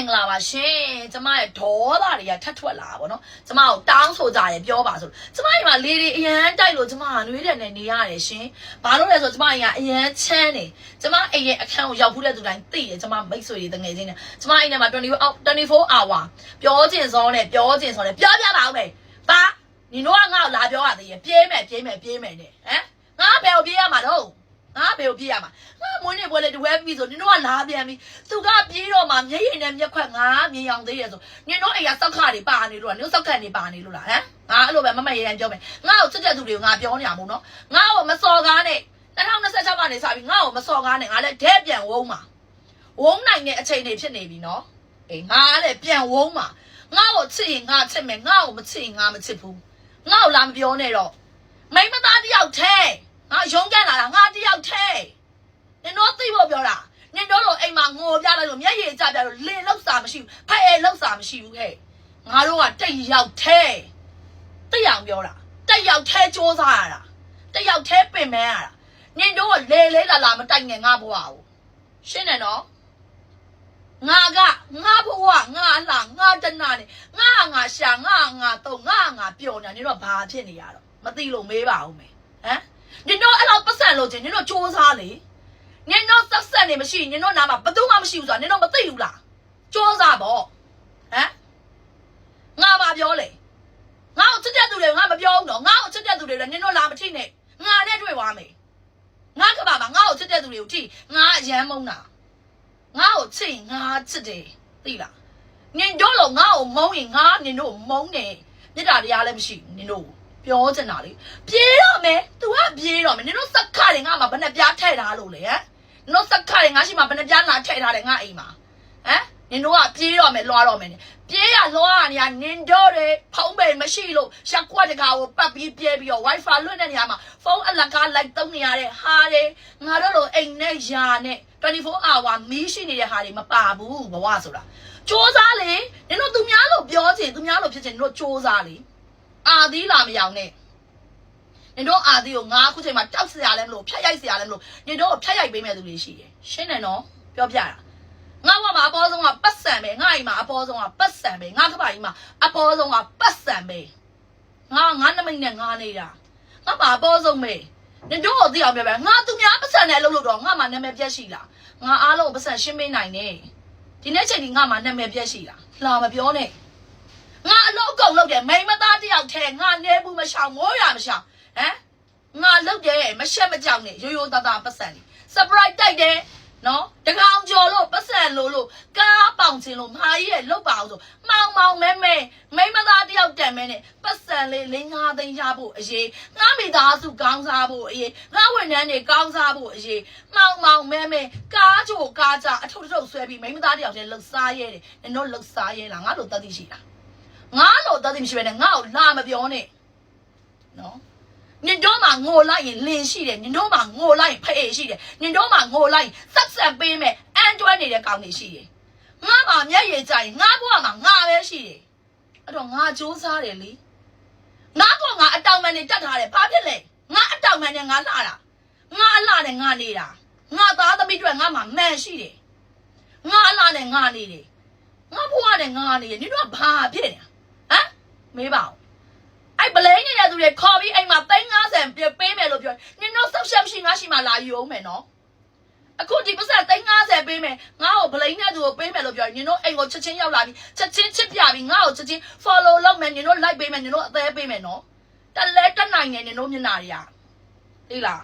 င်္ဂလာပါရှင်ကျမရဲ့ဒေါသတွေကထပ်ထွက်လာတာဗောနော်ကျမကိုတောင်းဆိုကြရပြောပါဆိုကျမအိမ်မှာလေတွေအရန်တိုက်လို့ကျမကနှွေးတယ်နဲ့နေရတယ်ရှင်ဘာလို့လဲဆိုကျမအိမ်ကအရန်ချမ်းနေကျမအိမ်ရဲ့အခန်းကိုရောက်ဖူးတဲ့သူတိုင်းသိတယ်ကျမမိတ်ဆွေတွေတငယ်ချင်းတွေကျမအိမ်ထဲမှာ24 hour ပြောချင်စောနဲ့ပြောချင်စောနဲ့ပြောပြပါဦးမယ်ပါညီတို့ကငါ့ကိုလာပြောရသေးရဲ့ပြေးမယ်ပြေးမယ်ပြေးမယ်နဲ့ဟမ်ငါဘယ်ကိုပြေးရမှာတော့ ငါဘယ်ကိုပြေးရမှာငါမွေးနေပွဲလေဒီဝဲပြီးဆိုနင်တို့ကလာပြန်ပြီသူကပြေးတော့မှမျက်ရည်နဲ့မျက်ခွက်ငါမြင်အောင်သေးရဆိုနင်တို့အိမ်ကစောက်ခတွေပါနေလို့လားနင်တို့စောက်ခတွေပါနေလို့လားဟမ်ငါအဲ့လိုပဲမမရရန်ပြောမယ်ငါ့ကိုစစ်တဲ့သူတွေကိုငါပြောနေရမို့နော်ငါ့ကိုမစော်ကားနဲ့2026ကနေစပြီးငါ့ကိုမစော်ကားနဲ့ငါလည်းဒဲပြန်ဝုန်းမှာဝုန်းနိုင်တဲ့အချိန်တွေဖြစ်နေပြီနော်အေးငါလည်းပြန်ဝုန်းမှာငါ့ကိုချစ်ရင်ငါချစ်မယ်ငါ့ကိုမချစ်ရင်ငါမချစ်ဘူးငါ့ကိုလာမပြောနဲ့တော့မိမသားတယောက်ထဲ ငါရုံးကန်လာတာငါတယောက်ထဲနင်တို့သိဖို့ပြောတာနင်တို့တို့အိမ်မှာငိုပြလိုက်လို့မျက်ရည်ကျပြလို့လင်လောက်စာမရှိဘူးဖဲ့လောက်စာမရှိဘူးဟဲ့ငါတို့ကတက်ရောက်သေးတက်အောင်ပြောတာတက်ရောက်သေးစ조사ရတာတက်ရောက်သေးပင်မရတာနင်တို့ကလေလေလာလာမတိုင်ငယ်ငါဘဝကိုရှင်းတယ်နော်ငါကငါဘဝငါအလားငါတနာနေငါငါရှာငါငါတော့ငါငါပျော်နေနင်တို့ဘာဖြစ်နေရတော့မသိလို့မေးပါဦးမယ်ဟမ် နင်တို့အဲ့လောက်ပတ်စံလို့ချင်းနင်တို့စ조사လေ နင်တို့သက်ဆက်နေမရှိနင်တို့နားမှာဘယ်သူမှမရှိဘူးဆိုတာနင်တို့မသိဘူးလားစ조사ပေါ့ဟမ်ငါဘာပြောလဲငါ့ကိုချစ်တဲ့သူတွေငါမပြောဘူးနော်ငါ့ကိုချစ်တဲ့သူတွေလည်းနင်တို့လာမထိနဲ့ငါနဲ့တွေ့သွားမယ်ငါကဘာမှာငါ့ကိုချစ်တဲ့သူတွေကိုထိငါအရန်မုန်းတာငါ့ကိုချစ်ရင်ငါချစ်တယ်သိလားနင်တို့လို့ငါ့ကိုမုန်းရင်ငါနင်တို့မုန်းတယ်မြစ်တာတရားလည်းမရှိဘူးနင်တို့ ပြောချင်တာလေပြေးတော့မယ် तू ကပြေးတော့မယ်နင်တို့စက်ခတွေငါမှာဘယ်နဲ့ပြားထဲ့ထားလို့လဲဟမ် နင်တို့စက်ခတွေငါရှိမှဘယ်နှပြားလာထည့်ထားတယ်ငါအိမ်မှာဟမ်နင်တို့ကပြေးတော့မယ်လွှားတော့မယ်ပြေးရလွှားရနေရနင်တို့တွေဖုံးပေမရှိလို့ရက်ကွက်တကာကိုပတ်ပြီးပြေးပြီးတော့ wifi လွှင့်တဲ့နေရာမှာဖုန်းအလကားလိုက်သုံးနေရတဲ့ဟာတွေငါတို့လိုအိမ်နဲ့ယာနဲ့24 hour မီးရှိနေတဲ့ဟာတွေမပါဘူးဘဝဆိုတာစ조사လေနင်တို့သူများလို့ပြောချင်သူများလို့ဖြစ်ချင်နင်တို့စ조사လေ အာသီးလာမရောင်နဲ့နင်တို့အာသီကိုငါအခုချိန်မှာတောက်စရာလည်းမလို့ဖြတ်ရိုက်စရာလည်းမလို့နင်တို့ကိုဖြတ်ရိုက်ပေးမဲ့သူတွေရှိတယ်ရှင်းတယ်နော်ပြောပြတာငါဘဝမှာအပေါ်ဆုံးကပတ်စံပဲငါအိမ်မှာအပေါ်ဆုံးကပတ်စံပဲငါကဘာကြီးမှာအပေါ်ဆုံးကပတ်စံပဲငါငါနမိတ်နဲ့ငါနေတာငါမှာအပေါ်ဆုံးပဲနင်တို့ကိုသိအောင်ပြောပြငါသူများပတ်စံနဲ့အလုပ်လုပ်တော့ငါမှာနာမည်ပြက်ရှိလားငါအားလုံးပတ်စံရှင်းပေးနိုင်တယ်ဒီနေ့ချိန်ဒီငါမှာနာမည်ပြက်ရှိလားလာမပြောနဲ့ ငါအလုပ်ကုန်လုပ်တယ်မိမသားတယောက်ထဲငါနေဘူးမရှောင်မိုးရမရှောင်ဟမ်ငါလုတ်တယ်မရှက်မကြောက်နဲ့ရိုးရိုးသားသားပတ်စံလေး surprise တိုက်တယ်နော်တကောင်ကျော်လို့ပတ်စံလို့လို့ကားပေါင်ချင်းလို့မာကြီးရဲ့လုတ်ပါအောင်ဆိုမောင်မောင်မဲမဲမိမသားတယောက်တန်မဲနဲ့ပတ်စံလေးလင်းငါးသိန်းရဖို့အရေးငါမိသားစုကောင်းစားဖို့အရေးငါဝန်ထမ်းတွေကောင်းစားဖို့အရေးမောင်မောင်မဲမဲကားချိုကားကြအထုပ်ထုပ်ဆွဲပြီးမိမသားတယောက်တည်းလှုပ်စားရဲတယ်နင်တို့လှုပ်စားရဲလားငါတို့တတ်သိရှိလား ငါတို့တတ်သိမရှိပဲနဲ့ငါ့ကိုလာမပြောနဲ့နော်နင်တို့မှာငိုလိုက်ရင်လင်ရှိတယ်နင်တို့မှာငိုလိုက်ရင်ဖအေရှိတယ်နင်တို့မှာငိုလိုက်ရင်ဆက်ဆက်ပေးမယ်အန်တွဲနေတဲ့ကောင်တွေရှိတယ်ငါမှာမျက်ရည်ကြရင်ငါဘဝမှာငါပဲရှိတယ်အဲ့တော့ငါစူးစားတယ်လေငါကငါအတောင်မှန်နေတတ်ထားတယ်ဘာဖြစ်လဲငါအတောင်မှန်နဲ့ငါလှတာငါအလှနဲ့ငါနေတာငါသားသမီးတွေငါမှာမှန်ရှိတယ်ငါအလှနဲ့ငါနေတယ်ငါဘဝနဲ့ငါနေတယ်နင်တို့ကဘာဖြစ်နေတာဟ မ်မေးပါဦးအဲ့ဗလိန်နေတဲ့သူတွေခေါ်ပြီးအိမ်မှာ350ပြပေးမယ်လို့ပြောနင်တို့ဆောက်ရှက်မရှိငါရှိမှလာယူအောင်မယ်နော်အခုဒီပတ်စံ350ပေးမယ်ငါ့ကိုဗလိန်တဲ့သူကိုပေးမယ်လို့ပြောနင်တို့အိမ်ကိုချက်ချင်းရောက်လာပြီးချက်ချင်းချစ်ပြပြီးငါ့ကိုချက်ချင်း follow လုပ်မယ်နင်တို့ like ပေးမယ်နင်တို့အသေးပေးမယ်နော်တက်လဲတက်နိုင်နေနင်တို့မျက်နှာတွေကသိလား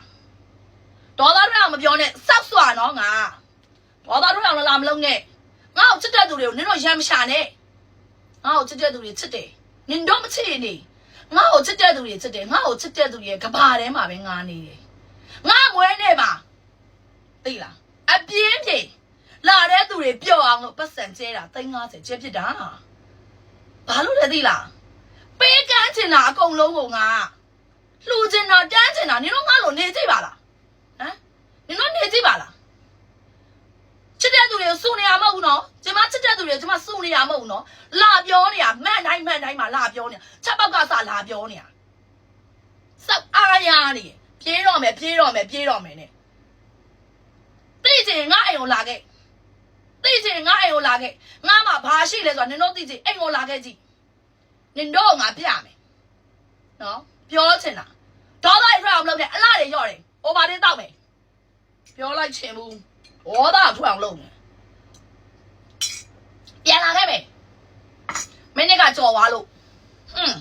ဒေါ်လာတွေအောင်မပြောနဲ့စောက်စွာနော်ငါဒေါ်လာတွေအောင်လာမလုံးနဲ့ငါ့ကိုချစ်တဲ့သူတွေကိုနင်တို့ရမ်းမရှာနဲ့ငါ့ကိုချစ်တဲ့သူတွေချစ်တယ် နင်တို့မချစ်ရင်နေငါ့ကိုချစ်တဲ့သူတွေချစ်တယ်ငါ့ကိုချစ်တဲ့သူတွေကဘာထဲမှာပဲငါနေတယ်ငါမွဲနေမှာသိလားအပြင်းပြေလာတဲ့သူတွေပျော့အောင်လို့ပတ်စံကျဲတာ350ကျဲဖြစ်တာဘာလို့လဲသိလားပေးကမ်းချင်တာအကုန်လုံးကိုငါလှူချင်တာတန်းချင်တာနင်တို့ငါ့လိုနေကြည့်ပါလားဟမ်နင်တို့နေကြည့်ပါလားချစ်တဲ့သူတွေကိုစုနေရမဟုတ်ဘူးနော်ကျမချစ်တဲ့ သူတွေကိုကျမစုနေရမဟုတ်ဘူးနော်လာပြောနေရမှန်တိုင်းမှန်တိုင်းမှာလာပြောနေချက်ပေါက်ကစလာပြောနေရစောက်အားရနေပြေးတော့မယ်ပြေးတော့မယ်ပြေးတော့မယ်နဲ့သိချင်ငါအိမ်ကိုလာခဲ့သိချင်ငါအိမ်ကိုလာခဲ့ငါမှဘာရှိလဲဆိုတာနင်တို့သိချင်အိမ်ကိုလာခဲ့ကြည့်နင်တို့ကငါပြမယ်နော်ပြောချင်တာဒေါသတွေထွက်အောင်လုပ်တယ်အလားတွေရော့တယ်အိုဘာတွေတောက်မယ်ပြောလိုက်ချင်ဘူးဒေါသထွက်အောင်လုပ်မယ် ပြန်လာခဲ့မယ်မင်းကကြော်သွားလို့อืม